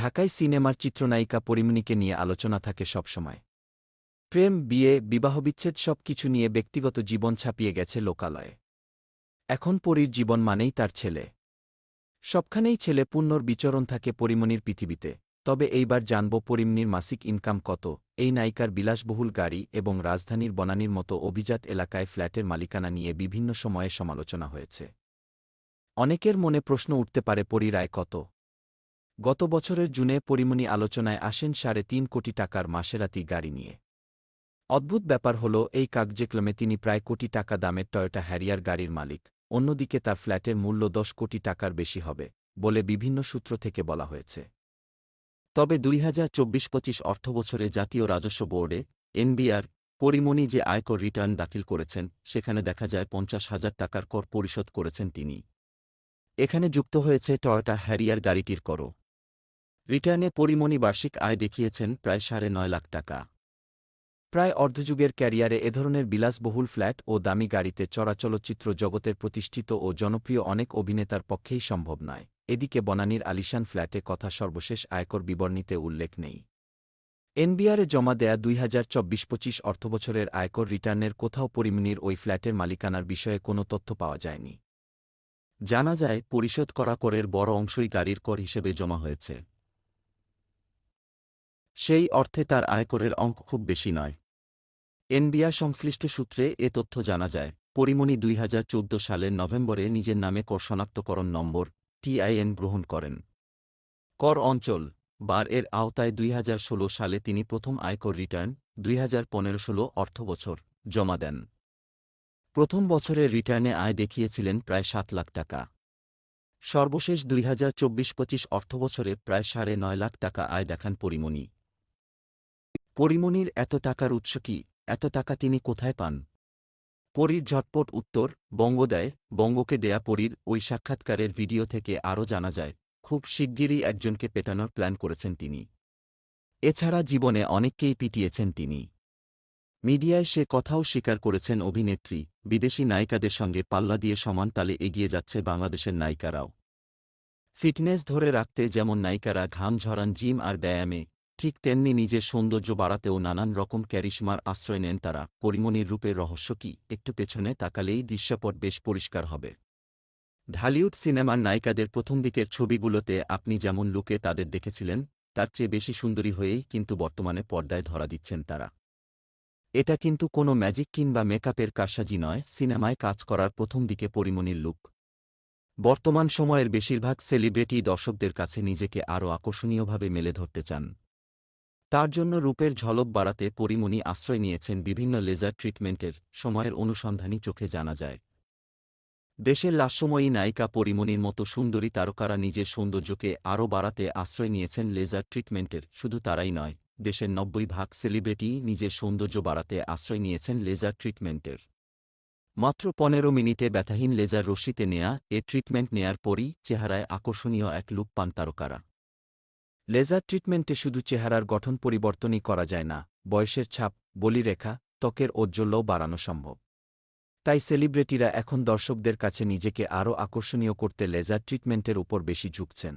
ঢাকায় সিনেমার চিত্রনায়িকা পরিমণিকে নিয়ে আলোচনা থাকে সবসময়। প্রেম, বিয়ে, বিবাহবিচ্ছেদ সব কিছু নিয়ে ব্যক্তিগত জীবন ছাপিয়ে গেছে লোকালয়ে। এখন পরীর জীবন মানেই তার ছেলে। সবখানেই ছেলে পুণ্যর বিচরণ থাকে পরিমণির পৃথিবীতে। তবে এইবার জানব পরিমণির মাসিক ইনকাম কত, এই নায়িকার বিলাসবহুল গাড়ি এবং রাজধানীর বনানীর মতো অভিজাত এলাকায় ফ্ল্যাটের মালিকানা নিয়ে বিভিন্ন সময়ে সমালোচনা হয়েছে। অনেকের মনে প্রশ্ন উঠতে পারে পরিরায় কত। গত বছরের জুনে পরিমণি আলোচনায় আসেন সাড়ে তিন কোটি টাকার মাসেরাতি গাড়ি নিয়ে। অদ্ভুত ব্যাপার হল, এই কাগজেক্লমে তিনি প্রায় কোটি টাকা দামের টয়োটা হ্যারিয়ার গাড়ির মালিক, অন্যদিকে তার ফ্ল্যাটের মূল্য দশ কোটি টাকার বেশি হবে, বলে বিভিন্ন সূত্র থেকে বলা হয়েছে। তবে দুই হাজার চব্বিশ পঁচিশ অর্থবছরে জাতীয় রাজস্ব বোর্ডে, এনবিআর, পরিমণি যে আয়কর রিটার্ন দাখিল করেছেন, সেখানে দেখা যায় পঞ্চাশ হাজার টাকার কর পরিশোধ করেছেন তিনি। এখানে যুক্ত হয়েছে টয়োটা হ্যারিয়ার গাড়িটির করও। রিটার্নে পরিমণি বার্ষিক আয় দেখিয়েছেন প্রায় সাড়ে নয় লাখ টাকা। প্রায় অর্ধযুগের ক্যারিয়ারে এ ধরনের বিলাসবহুল ফ্ল্যাট ও দামি গাড়িতে চড়া চলচ্চিত্র জগতের প্রতিষ্ঠিত ও জনপ্রিয় অনেক অভিনেতার পক্ষেই সম্ভব নয়। এদিকে বনানীর আলিশান ফ্ল্যাটে কথা সর্বশেষ আয়কর বিবরণীতে উল্লেখ নেই। এনবিআরে জমা দেয়া দুই হাজার চব্বিশ পঁচিশ অর্থবছরের আয়কর রিটার্নের কোথাও পরিমণির ওই ফ্ল্যাটের মালিকানার বিষয়ে কোনো তথ্য পাওয়া যায়নি। জানা যায়, পরিশোধ করা করের বড় অংশই গাড়ির কর হিসেবে জমা হয়েছে। সেই অর্থে তার আয়করের অঙ্ক খুব বেশি নয়। এনবিআর সংশ্লিষ্ট সূত্রে এ তথ্য জানা যায়, পরিমণি দুই সালের নভেম্বরে নিজের নামে কর শনাক্তকরণ নম্বর টিআইএন গ্রহণ করেন। কর অঞ্চল, বার এর আওতায় দুই হাজার ষোলো সালে তিনি প্রথম আয়কর রিটার্ন, দুই হাজার পনেরো ষোলো অর্থবছর, জমা দেন। প্রথম বছরের রিটার্নে আয় দেখিয়েছিলেন প্রায় সাত লাখ টাকা। সর্বশেষ দুই হাজার চব্বিশ পঁচিশ অর্থবছরে প্রায় সাড়ে নয় লাখ টাকা আয় দেখান পরিমণি। পরিমণির এত টাকার উৎস কি? এত টাকা তিনি কোথায় পান? পরীর ঝটপট উত্তর বঙ্গদেয় বঙ্গকে দেয়া পরীর ওই সাক্ষাৎকারের ভিডিও থেকে আরও জানা যায়, খুব শিগগিরই একজনকে পেটানোর প্ল্যান করেছেন তিনি। এছাড়া জীবনে অনেককেই পিটিয়েছেন তিনি। মিডিয়ায় সে কথাও স্বীকার করেছেন অভিনেত্রী, বিদেশি নায়িকাদের সঙ্গে পাল্লা দিয়ে সমান তালে এগিয়ে যাচ্ছে বাংলাদেশের নায়িকারাও। ফিটনেস ধরে রাখতে যেমন নায়িকারা ঘাম ঝরান জিম আর ব্যায়ামে ঠিক তেমনি নিজের সৌন্দর্য বাড়াতেও নানান রকম ক্যারিশমার আশ্রয় নেন তারা। পরিমণির রূপের রহস্য কি? একটু পেছনে তাকালেই দৃশ্যপট বেশ পরিষ্কার হবে। ঢালিউড সিনেমার নায়িকাদের প্রথম দিকের ছবিগুলোতে আপনি যেমন লুকে তাদের দেখেছিলেন, তার চেয়ে বেশি সুন্দরী হয়েই কিন্তু বর্তমানে পর্দায় ধরা দিচ্ছেন তারা। এটা কিন্তু কোনো ম্যাজিক কিংবা মেকআপের কারসাজি নয়, সিনেমায় কাজ করার প্রথম দিকে পরিমণির লুক। বর্তমান সময়ের বেশিরভাগ সেলিব্রিটি দর্শকদের কাছে নিজেকে আরও আকর্ষণীয়ভাবে মেলে ধরতে চান। তার জন্য রূপের ঝলক বাড়াতে পরিমণি আশ্রয় নিয়েছেন বিভিন্ন লেজার ট্রিটমেন্টের সময়ের অনুসন্ধানী চোখে জানা যায়। দেশের লাস্যময়ী নায়িকা পরিমণির মতো সুন্দরী তারকারা নিজের সৌন্দর্যকে আরও বাড়াতে আশ্রয় নিয়েছেন লেজার ট্রিটমেন্টের, শুধু তারাই নয়, দেশের নব্বই ভাগ সেলিব্রিটি নিজের সৌন্দর্য বাড়াতে আশ্রয় নিয়েছেন লেজার ট্রিটমেন্টের। মাত্র পনেরো মিনিটে ব্যথাহীন লেজার রশ্মিতে নেয়া, এ ট্রিটমেন্ট নেয়ার পরই চেহারায় আকর্ষণীয় এক লুক পান তারকারা। লেজার ট্রিটমেন্টে শুধু চেহারার গঠন পরিবর্তনই করা যায় না, বয়সের ছাপ, বলিরেখা, ত্বকের ঔজ্জ্বল্যও বাড়ানো সম্ভব। তাই সেলিব্রিটিরা এখন দর্শকদের কাছে নিজেকে আরও আকর্ষণীয় করতে লেজার ট্রিটমেন্টের উপর বেশি ঝুঁকছেন।